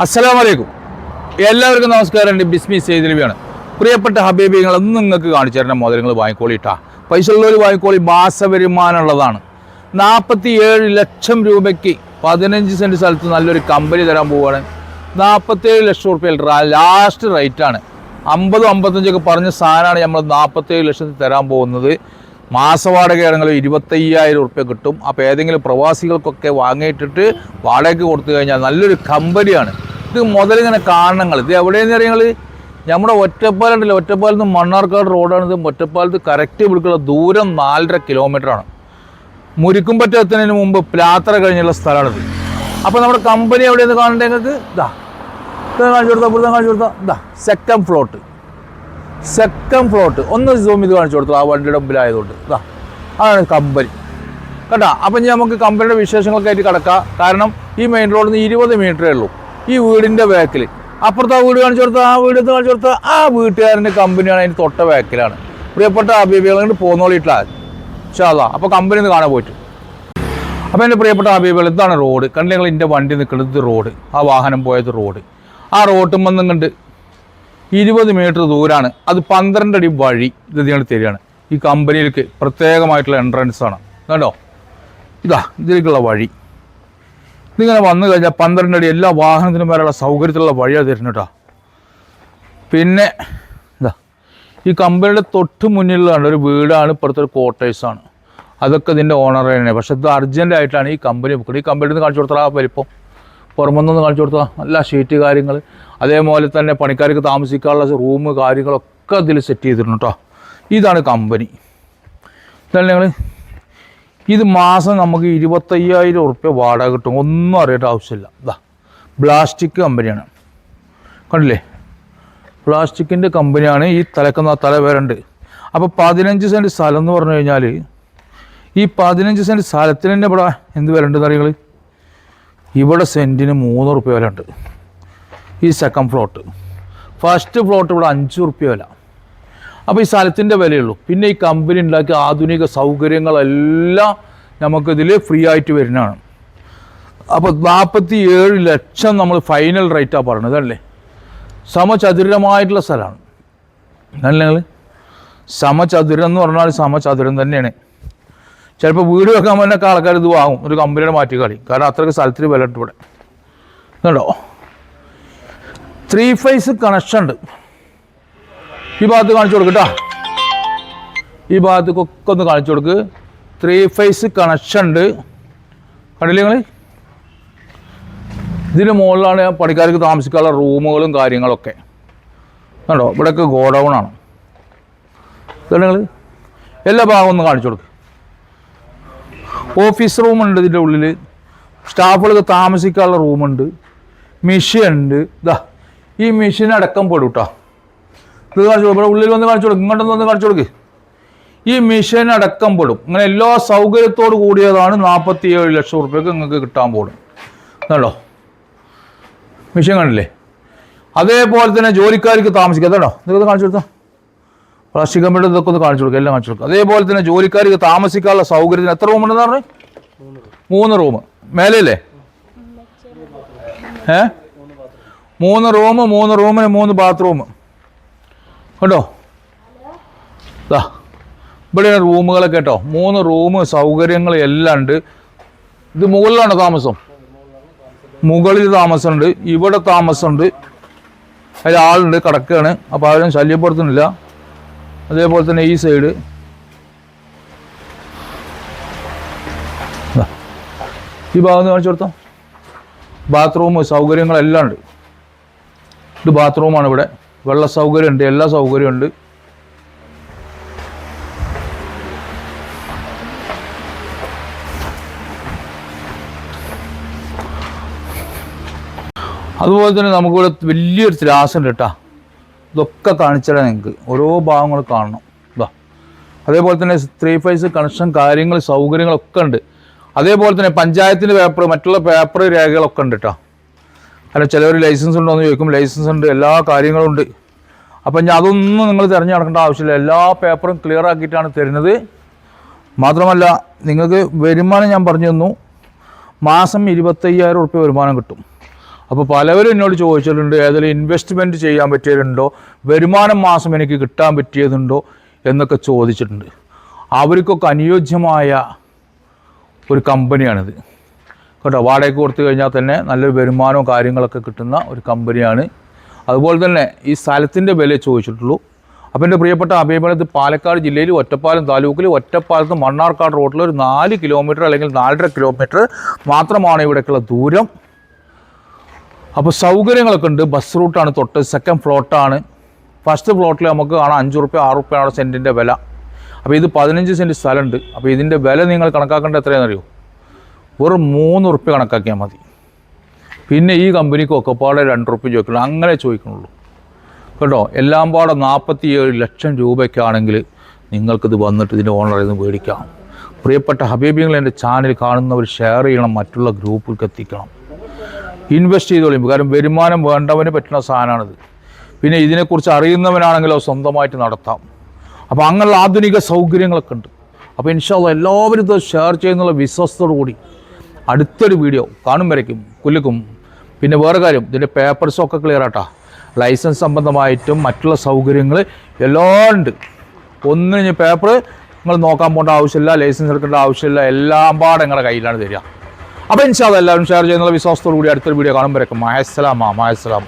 അസ്സലാം വലൈക്കും എല്ലാവർക്കും നമസ്കാരം. ബിസ്മി രവിയാണ് പ്രിയപ്പെട്ട ഹബീബികൾ ഒന്ന് നിങ്ങൾക്ക് കാണിച്ചു തരണം മോതിരങ്ങൾ വാങ്ങിക്കോളിട്ടാ. പൈസ ഉള്ളവർ വാങ്ങിക്കോളി. മാസ വരുമാനമുള്ളതാണ് നാൽപ്പത്തി ഏഴ് ലക്ഷം രൂപയ്ക്ക് പതിനഞ്ച് സെന്റ് സ്ഥലത്ത് നല്ലൊരു കമ്പനി തരാൻ പോവുകയാണ് നാൽപ്പത്തേഴ് ലക്ഷം റുപ്യ ലാസ്റ്റ് റേറ്റാണ്. അമ്പതും അമ്പത്തഞ്ചൊക്കെ പറഞ്ഞ സാധനമാണ് നമ്മൾ നാൽപ്പത്തേഴ് ലക്ഷത്തിൽ തരാൻ പോകുന്നത്. മാസവാടകയാണെങ്കിൽ ഇരുപത്തയ്യായിരം ഉറുപ്പ്യ കിട്ടും. അപ്പോൾ ഏതെങ്കിലും പ്രവാസികൾക്കൊക്കെ വാങ്ങിയിട്ടിട്ട് വാടകയ്ക്ക് കൊടുത്തു കഴിഞ്ഞാൽ നല്ലൊരു കമ്പനിയാണ്. ഇത് മുതലിങ്ങനെ കാരണങ്ങൾ. ഇത് എവിടെയെന്ന് പറയുന്നത് നമ്മുടെ ഒറ്റപ്പാലുണ്ടല്ലോ ഒറ്റപ്പാലിൽ നിന്ന് മണ്ണാർക്കാട് റോഡാണ് ഇത് ഒറ്റപ്പാലത്ത് കറക്റ്റ് വിളിക്കുള്ള ദൂരം നാലര കിലോമീറ്ററാണ്. മുരിക്കുംപറ്റ എത്തുന്നതിന് മുമ്പ് പ്ലാത്ര കഴിഞ്ഞുള്ള സ്ഥലമാണിത്. അപ്പോൾ നമ്മുടെ കമ്പനി എവിടെയെന്ന് കാണേണ്ടത് ഇതാ ഇത് കാണിച്ചു കൊടുത്താൽ കാണിച്ചു കൊടുത്താൽ ഇതാ സെക്കൻഡ് ഫ്ലോട്ട് സെക്കൻഡ് ഫ്ലോട്ട് ഒന്ന് സൂം ഇത് കാണിച്ചു കൊടുത്തു ആ വണ്ടിയുടെ മുമ്പിലായതുകൊണ്ട്. ഇതാ അതാണ് കമ്പനി കേട്ടോ അപ്പം ഇനി നമുക്ക് കമ്പനിയുടെ വിശേഷങ്ങളൊക്കെ ആയിട്ട് കിടക്കാം. കാരണം ഈ മെയിൻ റോഡിൽ നിന്ന് ഇരുപത് മീറ്ററേ ഉള്ളൂ. ഈ വീടിന്റെ ബാക്കിൽ അപ്പുറത്ത് ആ വീട് കാണിച്ചു കൊടുത്താൽ ആ വീട് കാണിച്ചു കൊടുത്താൽ ആ വീട്ടുകാരന്റെ കമ്പനിയാണ് അതിന്റെ തൊട്ട ബാക്കിലാണ് പ്രിയപ്പെട്ട അബീബികൾ കൊണ്ട് പോന്നോളിയിട്ടാൽ ഷാദാ അപ്പോൾ കമ്പനി ഒന്ന് കാണാൻ പോയിട്ട്. അപ്പോൾ എന്റെ പ്രിയപ്പെട്ട അബീബികൾ ഇതാണ് റോഡ് കണ്ടെങ്കിൽ എന്റെ വണ്ടി നിൽക്കുന്നത് റോഡ് ആ വാഹനം പോയത് റോഡ് ആ റോട്ടും വന്നും കണ്ട് ഇരുപത് മീറ്റർ ദൂരമാണ് അത് പന്ത്രണ്ട് അടി വഴി ഇത് നിങ്ങൾ തരികയാണ്. ഈ കമ്പനിയിലേക്ക് പ്രത്യേകമായിട്ടുള്ള എൻട്രൻസ് ആണ്. കണ്ടോ? ഇതാ ഇതിലേക്കുള്ള വഴി. ഇതിങ്ങനെ വന്നു കഴിഞ്ഞാൽ പന്ത്രണ്ട് അടി എല്ലാ വാഹനത്തിനും വരെയുള്ള സൗകര്യത്തിലുള്ള വഴിയാണ് തരുന്നത് കേട്ടോ. പിന്നെ ഇതാ ഈ കമ്പനിയുടെ തൊട്ട് മുന്നിലുള്ള ഒരു വീടാണ് ഇപ്പുറത്തൊരു ക്വാർട്ടേഴ്സാണ് അതൊക്കെ ഇതിന്റെ ഓണർ തന്നെയാണ്. പക്ഷെ ഇത് അർജന്റായിട്ടാണ് ഈ കമ്പനി ബുക്ക് ഈ കമ്പനിയിൽ നിന്ന് കാണിച്ചു കൊടുത്താൽ ആ വലിപ്പം പുറമെന്നൊന്ന് കാണിച്ചു കൊടുത്താൽ നല്ല ഷീറ്റ് കാര്യങ്ങൾ അതേപോലെ തന്നെ പണിക്കാർക്ക് താമസിക്കാനുള്ള റൂം കാര്യങ്ങളൊക്കെ ഇതിൽ സെറ്റ് ചെയ്തിട്ടുണ്ട് കേട്ടോ ഇതാണ് കമ്പനി ഇതാണ് ഞങ്ങൾ ഇത് മാസം നമുക്ക് ഇരുപത്തയ്യായിരം ഉറുപ്പ്യ വാടക കിട്ടും. ഒന്നും അറിയേണ്ട ആവശ്യമില്ല. ഇതാ പ്ലാസ്റ്റിക് കമ്പനിയാണ് കണ്ടില്ലേ? പ്ലാസ്റ്റിക്കിന്റെ കമ്പനിയാണ് ഈ തലക്കുന്ന തല വരണ്ട് അപ്പോൾ പതിനഞ്ച് സെന്റ് സ്ഥലം എന്ന് പറഞ്ഞു കഴിഞ്ഞാൽ ഈ പതിനഞ്ച് സെന്റ് സ്ഥലത്തിന് തന്നെ ഇവിടെ എന്ത് വരണ്ടെന്ന് അറിയങ്ങൾ ഇവിടെ സെന്റിന് മൂന്ന് റുപ്യ വില ഉണ്ട്. ഈ സെക്കൻഡ് ഫ്ലോട്ട് ഫസ്റ്റ് ഫ്ലോട്ട് ഇവിടെ അഞ്ച് റുപ്യ വില. അപ്പോൾ ഈ സ്ഥലത്തിന്റെ വിലയുള്ളൂ പിന്നെ ഈ കമ്പനി ഉണ്ടാക്കിയ ആധുനിക സൗകര്യങ്ങളെല്ലാം നമുക്കിതിൽ ഫ്രീ ആയിട്ട് വരുന്നതാണ്. അപ്പോൾ നാൽപ്പത്തി ഏഴ് ലക്ഷം നമ്മൾ ഫൈനൽ റേറ്റാണ് പറയുന്നത് അല്ലേ? സമചതുരമായിട്ടുള്ള സ്ഥലമാണ്. അല്ലേ സമചതുരം എന്ന് പറഞ്ഞാൽ സമചതുരം തന്നെയാണ്. ചിലപ്പോൾ വീട് വെക്കാൻ വന്ന ആൾക്കാർ ഇത് വാങ്ങും. ഒരു കമ്പനിയുടെ മാറ്റി കളി കാരണം അത്രയ്ക്ക് സ്ഥലത്തിന് വില ഉണ്ട് ഇവിടെ. കണ്ടോ? ത്രീ ഫേസ് കണക്ഷൻ ഉണ്ട്. ഈ ഭാഗത്ത് കാണിച്ചു കൊടുക്ക് കൊടുക്കട്ടോ ഈ ഭാഗത്തേക്കൊക്കെ ഒന്ന് കാണിച്ചു കൊടുക്ക്. ത്രീ ഫേസ് കണക്ഷൻ ഉണ്ട്. കണ്ടില്ലേ നിങ്ങൾ ഇതിന് മുകളിലാണ് പണിക്കാർക്ക് താമസിക്കാനുള്ള റൂമുകളും കാര്യങ്ങളൊക്കെ. കണ്ടോ? ഇവിടെയൊക്കെ ഗോഡൗൺ ആണ്. നിങ്ങൾ എല്ലാ ഭാഗവും ഒന്ന് കാണിച്ചു കൊടുക്ക്. ഓഫീസ് റൂമുണ്ട് ഇതിന്റെ ഉള്ളിൽ സ്റ്റാഫുകൾക്ക് താമസിക്കാനുള്ള റൂമുണ്ട്. മെഷീൻ ഉണ്ട് ഇതാ ഈ മെഷീൻ അടക്കം പെടും കേട്ടോ ഇത് കാണിച്ചു ഇവിടെ ഉള്ളിൽ വന്ന് കാണിച്ചു കൊടുക്കും. ഇങ്ങോട്ട് വന്ന് കാണിച്ചു കൊടുക്ക്. ഈ മെഷീൻ അടക്കം പെടും. അങ്ങനെ എല്ലാ സൗകര്യത്തോട് കൂടിയതാണ് നാൽപ്പത്തി ഏഴ് ലക്ഷം റുപ്യക്ക് നിങ്ങൾക്ക് കിട്ടാൻ പോകും കണ്ടോ? മെഷീൻ കണ്ടില്ലേ? അതേപോലെ തന്നെ ജോലിക്കാർക്ക് താമസിക്കാം. അതാണോ നിങ്ങൾക്ക് കാണിച്ചു കൊടുത്തോ? പ്ലാസ്റ്റിക് കമ്പിയുടെ ഇതൊക്കെ ഒന്ന് കാണിച്ചു കൊടുക്കുക എല്ലാം കാണിച്ചു കൊടുക്കുക അതേപോലെ തന്നെ ജോലിക്കാർക്ക് താമസിക്കാനുള്ള സൗകര്യത്തിന് എത്ര റൂം ഉണ്ടെന്ന് പറഞ്ഞു? മൂന്ന് റൂം മേലെയല്ലേ? ഏ? മൂന്ന് റൂം മൂന്ന് റൂമിന് മൂന്ന് ബാത്റൂം കേട്ടോ ഇതാ ഇവിടെ റൂമുകളൊക്കെ കേട്ടോ. മൂന്ന് റൂം സൗകര്യങ്ങൾ എല്ലാം ഉണ്ട്. ഇത് മുകളിലാണ് താമസം? മുകളിൽ താമസമുണ്ട് ഇവിടെ താമസമുണ്ട്. അതിൽ ആളുണ്ട് കിടക്കുകയാണ്. അപ്പോൾ ആരും ശല്യപ്പെടുത്തുന്നില്ല. അതേപോലെ തന്നെ ഈ സൈഡ്. ഈ ഭാഗം കാണിച്ചു കൊടുത്തോ? ബാത്റൂം സൗകര്യങ്ങളെല്ലാം ഉണ്ട്. ഇത് ബാത്റൂമാണ് ഇവിടെ വെള്ള സൗകര്യമുണ്ട് എല്ലാ സൗകര്യമുണ്ട് അതുപോലെ തന്നെ നമുക്കിവിടെ വലിയൊരു ത്രാസുണ്ട് കേട്ടോ. ഇതൊക്കെ കാണിച്ചുതരാം നിങ്ങൾക്ക് ഓരോ ഭാഗങ്ങൾ കാണണം. ഇതാ അതേപോലെ തന്നെ ത്രീ ഫൈസ് കണക്ഷൻ കാര്യങ്ങൾ സൗകര്യങ്ങളൊക്കെ ഉണ്ട്. അതേപോലെ തന്നെ പഞ്ചായത്തിന്റെ പേപ്പർ മറ്റുള്ള പേപ്പർ രേഖകളൊക്കെ ഉണ്ട് കേട്ടോ അല്ല ചിലവർ ലൈസൻസ് ഉണ്ടോ എന്ന് ചോദിക്കും ലൈസൻസ് ഉണ്ട് എല്ലാ കാര്യങ്ങളും ഉണ്ട്. അപ്പം ഞാൻ അതൊന്നും നിങ്ങൾ തിരഞ്ഞു നടക്കേണ്ട ആവശ്യമില്ല. എല്ലാ പേപ്പറും ക്ലിയർ ആക്കിയിട്ടാണ് തരുന്നത്. മാത്രമല്ല നിങ്ങൾക്ക് വരുമാനം ഞാൻ പറഞ്ഞു തന്നു. മാസം ഇരുപത്തയ്യായിരം ഉറുപ്പ്യ വരുമാനം കിട്ടും. അപ്പോൾ പലവരും എന്നോട് ചോദിച്ചിട്ടുണ്ട് ഏതെങ്കിലും ഇൻവെസ്റ്റ്മെന്റ് ചെയ്യാൻ പറ്റിയതുണ്ടോ? വരുമാനം മാസം എനിക്ക് കിട്ടാൻ പറ്റിയതുണ്ടോ? എന്നൊക്കെ ചോദിച്ചിട്ടുണ്ട്. അവർക്കൊക്കെ അനുയോജ്യമായ ഒരു കമ്പനിയാണിത്. കേട്ടോ വാടകയ്ക്ക് കൊടുത്തു കഴിഞ്ഞാൽ തന്നെ നല്ലൊരു വരുമാനവും കാര്യങ്ങളൊക്കെ കിട്ടുന്ന ഒരു കമ്പനിയാണ്. അതുപോലെ തന്നെ ഈ സ്ഥലത്തിന്റെ വില ചോദിച്ചിട്ടുള്ളൂ. അപ്പോൾ എന്റെ പ്രിയപ്പെട്ട അഭിപ്രായത്തിൽ പാലക്കാട് ജില്ലയിൽ ഒറ്റപ്പാലം താലൂക്കിൽ ഒറ്റപ്പാലത്ത് മണ്ണാർക്കാട് റോഡിൽ ഒരു നാല് കിലോമീറ്റർ അല്ലെങ്കിൽ നാലര കിലോമീറ്റർ മാത്രമാണ് ഇവിടേക്കുള്ള ദൂരം. അപ്പോൾ സൗകര്യങ്ങളൊക്കെ ഉണ്ട്. ബസ് റൂട്ടാണ് തൊട്ട് സെക്കൻഡ് ഫ്ലോട്ടാണ് ഫസ്റ്റ് ഫ്ലോട്ടിൽ നമുക്ക് കാണാം അഞ്ച് റുപ്യ ആറ് റുപ്യാണ് സെന്റിന്റെ വില. അപ്പോൾ ഇത് പതിനഞ്ച് സെന്റ് സ്ഥലമുണ്ട്. അപ്പോൾ ഇതിന്റെ വില നിങ്ങൾ കണക്കാക്കേണ്ടത് എത്രയാണെന്നറിയോ? ഒരു മൂന്ന് റുപ്യ കണക്കാക്കിയാൽ മതി. പിന്നെ ഈ കമ്പനിക്ക് ഒക്കെപ്പാടെ രണ്ട് റുപ്യ ചോദിക്കണം അങ്ങനെ ചോദിക്കണുള്ളൂ. കേട്ടോ? എല്ലാം പാടെ നാൽപ്പത്തി ഏഴ് ലക്ഷം രൂപയ്ക്കാണെങ്കിൽ നിങ്ങൾക്കിത് വന്നിട്ട് ഇതിന്റെ ഓണറിൽ നിന്ന് മേടിക്കാം. പ്രിയപ്പെട്ട ഹബീബിങ്ങൾ എന്റെ ചാനൽ കാണുന്നവർ ഷെയർ ചെയ്യണം. മറ്റുള്ള ഗ്രൂപ്പിലേക്ക് എത്തിക്കണം. ഇൻവെസ്റ്റ് ചെയ്ത് കളയും കാരണം വരുമാനം വേണ്ടവന് പറ്റുന്ന സാധനമാണിത്. പിന്നെ ഇതിനെക്കുറിച്ച് അറിയുന്നവനാണെങ്കിലോ സ്വന്തമായിട്ട് നടത്താം. അപ്പോൾ അങ്ങനെയുള്ള ആധുനിക സൗകര്യങ്ങളൊക്കെ ഉണ്ട്. അപ്പോൾ ഇൻഷാല്ല എല്ലാവരും ഇത് ഷെയർ ചെയ്യുന്നുള്ള വിശ്വാസത്തോടു കൂടി അടുത്തൊരു വീഡിയോ കാണും വരയ്ക്കും കുല്ലുക്കും പിന്നെ വേറെ കാര്യം ഇതിന്റെ പേപ്പർസൊക്കെ ക്ലിയർ ആട്ടാ. ലൈസൻസ് സംബന്ധമായിട്ടും മറ്റുള്ള സൗകര്യങ്ങൾ എല്ലാം ഉണ്ട്. ഒന്നിന് പേപ്പർ നിങ്ങൾ നോക്കാൻ പോകേണ്ട ആവശ്യമില്ല ലൈസൻസ് എടുക്കേണ്ട ആവശ്യമില്ല എല്ലാം പാടെ നിങ്ങളുടെ കയ്യിലാണ് തരിക. അപ്പോൾ ഇൻഷാദ് എല്ലാവരും ഷെയർ ചെയ്യുന്നുള്ള വിശ്വാസത്തോടു കൂടി അടുത്തൊരു വീഡിയോ കാണുമ്പോഴേക്കും മഹസ്സലാമ മഹസ്സലാം